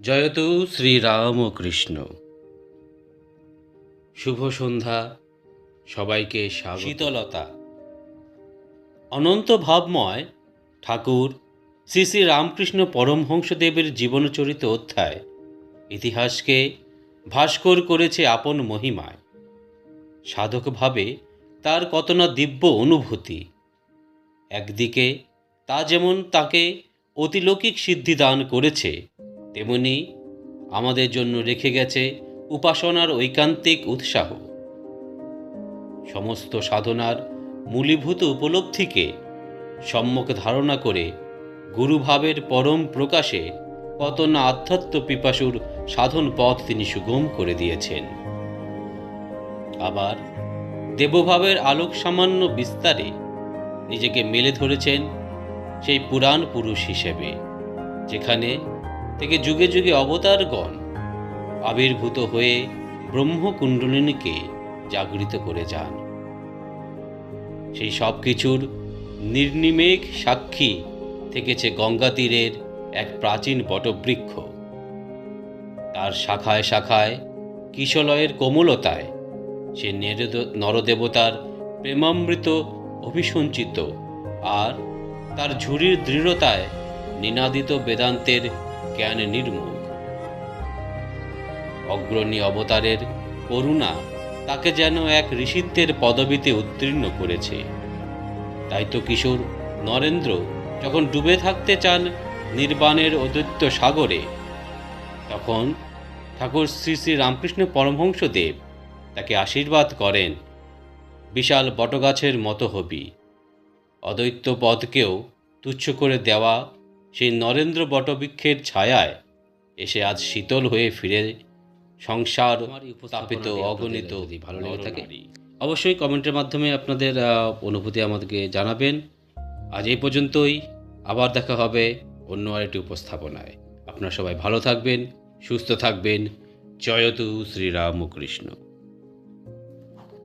জয়তু শ্রীরামকৃষ্ণ। শুভ সন্ধ্যা, সবাইকে শীতলতা। অনন্ত ভাবময় ঠাকুর শ্রী শ্রী রামকৃষ্ণ পরমহংসদেবের জীবনচরিত অধ্যায়। ইতিহাসকে ভাস্কর করেছে আপন মহিমায়। সাধকভাবে তার কত না দিব্য অনুভূতি। একদিকে তা যেমন তাকে অতিলৌকিক সিদ্ধি দান করেছে তেমনি আমাদের জন্য রেখে গেছে উপাসনার ঐকান্তিক উৎসাহ। সমস্ত সাধনার মূলীভূত উপলব্ধিকে সম্যক ধারণা করে গুরুভাবের পরম প্রকাশে কত না আধ্যাত্ম পিপাসুর সাধন পথ তিনি সুগম করে দিয়েছেন। আবার দেবভাবের আলোক সামান্য বিস্তারে নিজেকে মেলে ধরেছেন সেই পুরাণ পুরুষ হিসেবে, যেখানে থেকে যুগে যুগে অবতারগণ আবির্ভূত হয়ে ব্রহ্মকুণ্ডলিনীকে জাগরিত করে যান। সেই সব কিছুর নির্নিমেক সাক্ষী থেকেছে গঙ্গা তীরের এক প্রাচীন বটবৃক্ষ। তার শাখায় শাখায়, কিশলয়ের কোমলতায় সে নেরদ- নরদেবতার প্রেমামৃত অভিসঞ্চিত আর তার ঝুড়ির দৃঢ়তায় নিনাদিত বেদান্তের জ্ঞান নির্মুখ অগ্রণী অবতারের করুণা তাকে যেন এক ঋষিত্বের পদবিতে উত্তীর্ণ করেছে। তাই তো কিশোর, নরেন্দ্র যখন ডুবে থাকতে চান নির্বাণের অদ্বৈত সাগরে, তখন ঠাকুর শ্রী শ্রী রামকৃষ্ণ পরমহংসদেব তাকে আশীর্বাদ করেন, বিশাল বটগাছের মতো হবি। অদ্বৈত পদকেও তুচ্ছ করে দেওয়া সেই নরেন্দ্র বটবৃক্ষের ছায়ায় এসে আজ শীতল হয়ে ফিরে সংসার তাপিত অগণিত ভালো লেগে থাকে অবশ্যই কমেন্টের মাধ্যমে আপনাদের অনুভূতি আমাদেরকে জানাবেন। আজ এই পর্যন্তই। আবার দেখা হবে অন্য আরেকটি উপস্থাপনায়। আপনারা সবাই ভালো থাকবেন সুস্থ থাকবেন। জয়তু শ্রীরামকৃষ্ণ।